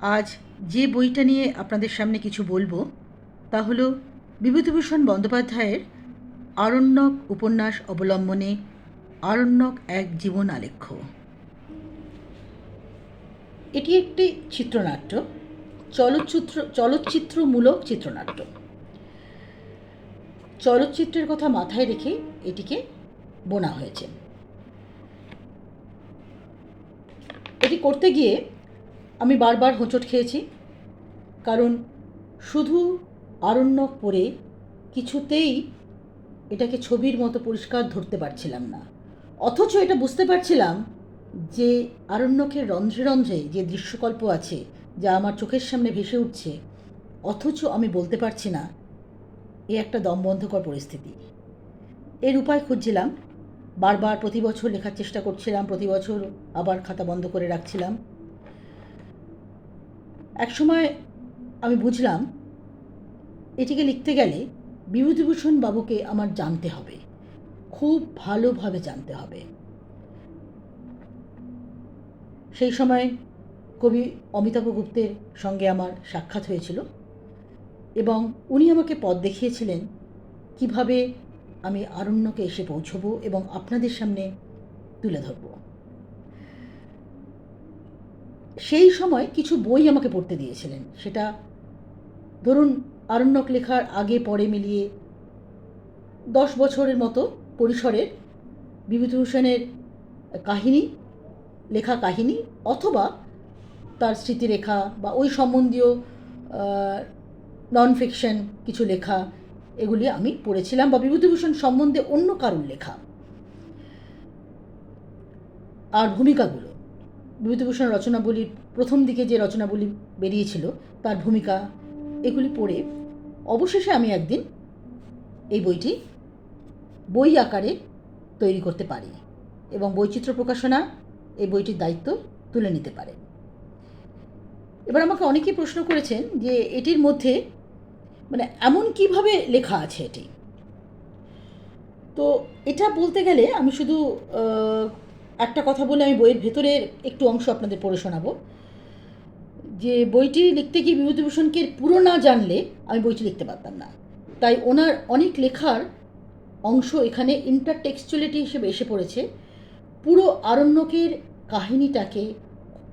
আজ যে বইটা নিয়ে আপনাদের সামনে কিছু বলব, তা হলো বিভূতিভূষণ বন্দ্যোপাধ্যায়ের আরণ্যক উপন্যাস অবলম্বনে আরণ্যক এক জীবন আলেখ্য এটি একটি চিত্রনাট্য, চলচ্চিত্র, চলচ্চিত্রমূলক চিত্রনাট্য। চলচ্চিত্রের কথা মাথায় রেখে এটিকে বোনা হয়েছে। এটি করতে গিয়ে আমি বারবার হোঁচট খেয়েছি, কারণ শুধু আরণ্যক পরে কিছুতেই এটাকে ছবির মতো পরিষ্কার ধরতে পারছিলাম না। অথচ এটা বুঝতে পারছিলাম যে আরণ্যকের রন্ধ্রে রন্ধ্রে যে দৃশ্যকল্প আছে, যা আমার চোখের সামনে ভেসে উঠছে, অথচ আমি বলতে পারছি না, এ একটা দমবন্ধকর পরিস্থিতি। এর উপায় খুঁজছিলাম, বারবার প্রতি বছর লেখার চেষ্টা করছিলাম প্রতি বছর আবার খাতা বন্ধ করে রাখছিলাম। একসময় আমি বুঝলাম, এটিকে লিখতে গেলে বিভূতিভূষণ বাবুকে আমার জানতে হবে। খুব ভালোভাবে জানতে হবে। সেই সময় কবি অমিতাভ গুপ্তের সঙ্গে আমার সাক্ষাৎ হয়েছিল এবং উনি আমাকে পথ দেখিয়েছিলেন কীভাবে আমি আরণ্যকে এসে পৌঁছবো এবং আপনাদের সামনে তুলে ধরব। সেই সময় কিছু বই আমাকে পড়তে দিয়েছিলেন। সেটা ধরুন আরণ্যক লেখার আগে পরে মিলিয়ে দশ বছরের মতো পরিসরের বিভূতিভূষণের কাহিনী, লেখা কাহিনী অথবা তার স্মৃতিরেখা বা ওই সম্বন্ধীয় নন ফিকশন কিছু লেখা, এগুলি আমি পড়েছিলাম বা বিভূতিভূষণ সম্বন্ধে অন্য কারুর লেখা। আর ভূমিকাগুলো। বিভূতিভূষণ রচনাবলীর প্রথম দিকে যে রচনাবলী বেরিয়েছিল, তার ভূমিকা এগুলি পড়ে অবশেষে আমি একদিন এই বইটি বই আকারে তৈরি করতে পারি এবং বৈচিত্র্য প্রকাশনা এই বইটির দায়িত্ব তুলে নিতে পারে। এবার আমাকে অনেকেই প্রশ্ন করেছেন যে এটির মধ্যে মানে এমন কীভাবে লেখা আছে এটি? তো এটা বলতে গেলে আমি শুধু একটা কথা বলে আমি বইয়ের ভেতরের একটু অংশ আপনাদের পড়ে শোনাবো। যে বইটি লিখতে গিয়ে বিভূতিভূষণকে পুরো না জানলে আমি বইটি লিখতে পারতাম না। তাই ওনার অনেক লেখার অংশ এখানে ইন্টারটেক্সচুয়ালিটি হিসেবে এসে পড়েছে। পুরো আরণ্যকের কাহিনীটাকে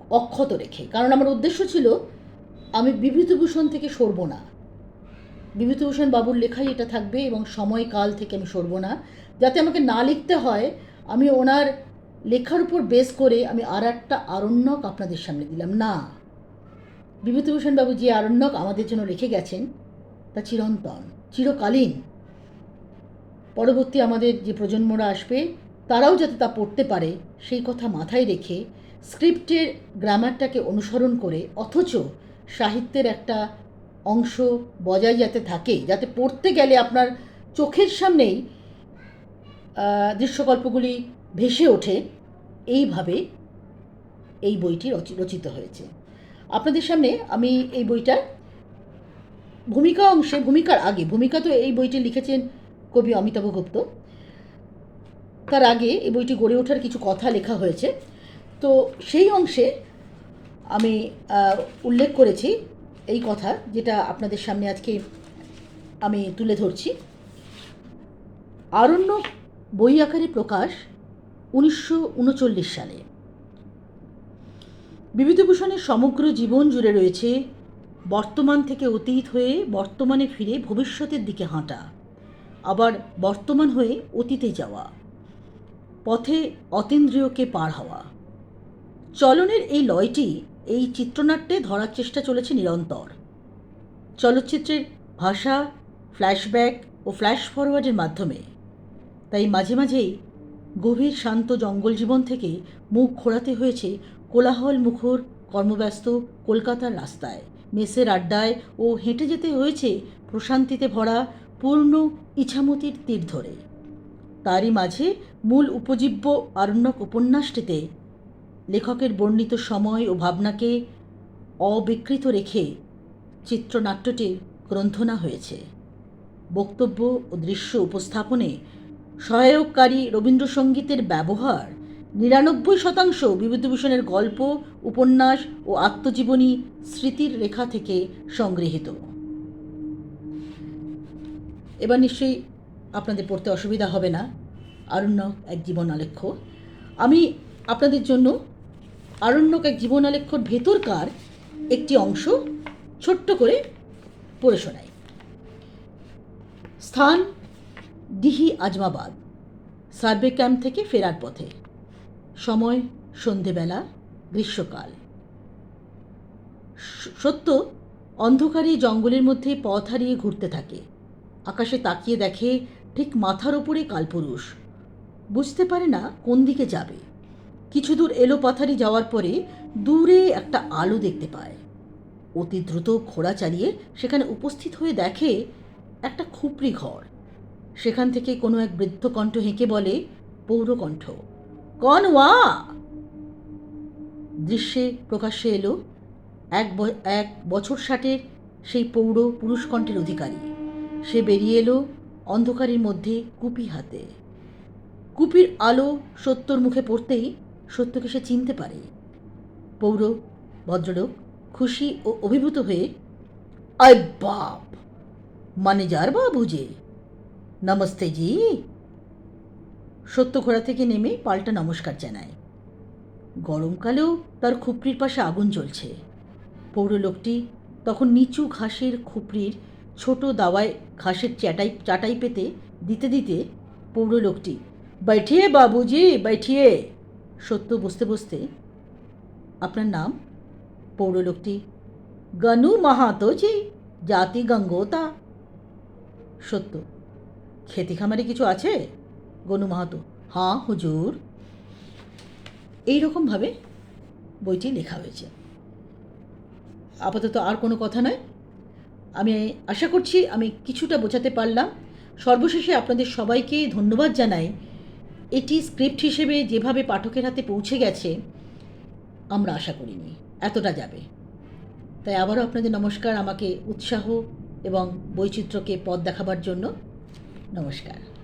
অক্ষত রেখে। কারণ আমার উদ্দেশ্য ছিল, আমি বিভূতিভূষণ থেকে সরব না। বিভূতিভূষণ বাবুর লেখাই এটা থাকবে এবং সময়কাল থেকে আমি সরব না। যাতে আমাকে না লিখতে হয়, আমি ওনার লেখার উপর বেস করে আমি আর একটা আরণ্যক আপনাদের সামনে দিলাম। না, বিভূতিভূষণবাবু যে আরণ্যক আমাদের জন্য রেখে গেছেন, তা চিরন্তন, চিরকালীন। পরবর্তী আমাদের যে প্রজন্মরা আসবে, তারাও যাতে তা পড়তে পারে, সেই কথা মাথায় রেখে স্ক্রিপ্টের গ্রামারটাকে অনুসরণ করে, অথচ সাহিত্যের একটা অংশ বজায় যাতে থাকে, যাতে পড়তে গেলে আপনার চোখের সামনেই দৃশ্যকল্পগুলি ভেসে ওঠে। এইভাবে এই বইটি রচিত হয়েছে। আপনাদের সামনে আমি এই বইটার ভূমিকা অংশে, ভূমিকার আগে, ভূমিকা তো এই বইটি লিখেছেন কবি অমিতাভ গুপ্ত। তার আগে এই বইটি গড়ে ওঠার কিছু কথা লেখা হয়েছে। তো সেই অংশে আমি উল্লেখ করেছি এই কথা যেটা আপনাদের সামনে আজকে আমি তুলে ধরছি। আরণ্য বই আকারে প্রকাশ উনিশশো উনচল্লিশ সালে। বিভূতিভূষণের সমগ্র জীবন জুড়ে রয়েছে বর্তমান থেকে অতীত হয়ে বর্তমানে ফিরে ভবিষ্যতের দিকে হাঁটা, আবার বর্তমান হয়ে অতীতে যাওয়া, পথে অতীন্দ্রিয়কে পার হওয়া। চলনের এই লয়টি এই চিত্রনাট্যে ধরার চেষ্টা চলেছে নিরন্তর। চলচ্চিত্রের ভাষা, ফ্ল্যাশব্যাক ও ফ্ল্যাশ ফরওয়ার্ডের মাধ্যমে। তাই মাঝে মাঝেই গভীর শান্ত জঙ্গল জীবন থেকে মুখ ঘোরাতে হয়েছে কোলাহল মুখর, কর্মব্যস্ত কলকাতার রাস্তায়। মেসের আড্ডায় ও হেঁটে যেতে হয়েছে প্রশান্তিতে ভরা পূর্ণ ইছামতির তীর ধরে। তারই মাঝে মূল উপজীব্য আরণ্যক উপন্যাসটিতে লেখকের বর্ণিত সময় ও ভাবনাকে অবিকৃত রেখে চিত্রনাট্যটির গ্রন্থনা হয়েছে। বক্তব্য ও দৃশ্য উপস্থাপনে সহায়ককারী রবীন্দ্রসঙ্গীতের ব্যবহার, নিরানব্বই শতাংশ বিভূতিভূষণের গল্প, উপন্যাস ও আত্মজীবনী স্মৃতির রেখা থেকে সংগৃহীত। এবার নিশ্চয়ই আপনাদের পড়তে অসুবিধা হবে না। আরণ্যক এক জীবনালেখ্য। আমি আপনাদের জন্য আরণ্যক এক জীবনালেখ্যর ভেতরকার একটি অংশ ছোট্ট করে পড়ে শোনাই। স্থান ডিহি আজমাবাদ। সার্ভে ক্যাম্প থেকে ফেরার পথে। সময় সন্ধেবেলা, গ্রীষ্মকাল। সত্য, অন্ধকারে জঙ্গলের মধ্যে পথ হারিয়ে ঘুরতে থাকে। আকাশে তাকিয়ে দেখে ঠিক মাথার ওপরে কালপুরুষ। বুঝতে পারে না কোন দিকে যাবে। কিছু দূর এলো পাথারি যাওয়ার পরে দূরে একটা আলো দেখতে পায়। অতি দ্রুত ঘোড়া চালিয়ে সেখানে উপস্থিত হয়ে দেখে একটা খুপড়ি ঘর। সেখান থেকে কোনো এক বৃদ্ধ কণ্ঠ হেঁকে বলে পৌরকণ্ঠ কন ওয়া? দৃশ্যে প্রকাশ্যে এলো এক ব- এক বছর ষাটের সেই পৌর পুরুষকণ্ঠের অধিকারী। সে বেরিয়ে এলো অন্ধকারের মধ্যে কুপি হাতে। কুপির আলো সত্যর মুখে পড়তেই সত্যকে সে চিনতে পারে। পৌর, ভদ্রলোক খুশি ও অভিভূত হয়ে, আয় বাপ! মানেজার বাবু যে? নমস্তে জি। সত্য ঘোড়া থেকে নেমে পাল্টা নমস্কার জানায় গরমকালেও তার খুপড়ির পাশে আগুন জ্বলছে। পৌরলোকটি তখন নিচু ঘাসের খুপড়ির ছোট দাওয়ায় ঘাসের চাটাই চাটাই পেতে দিতে দিতে পৌরলোকটি, বাইঠিয়ে বাবুজি, বাইঠিয়ে! সত্য বসতে বসতে আপনার নাম? পৌরলোকটি, গনু মাহাতো জি জাতি গঙ্গতা। সত্য খেতি খামারে কিছু আছে? গনু মাহাতো। হাঁ, হুজুর। এই রকমভাবে বইটি লেখা হয়েছে। আপাতত আর কোনো কথা নয়। আমি আশা করছি আমি কিছুটা বোঝাতে পারলাম। সর্বশেষে আপনাদের সবাইকে ধন্যবাদ জানাই। এটি স্ক্রিপ্ট হিসেবে যেভাবে পাঠকের হাতে পৌঁছে গেছে, আমরা আশা করিনি। এতটা যাবে। তাই আবারও আপনাদের নমস্কার, আমাকে উৎসাহ এবং বৈচিত্র্যকে পথ দেখাবার জন্য। নমস্কার।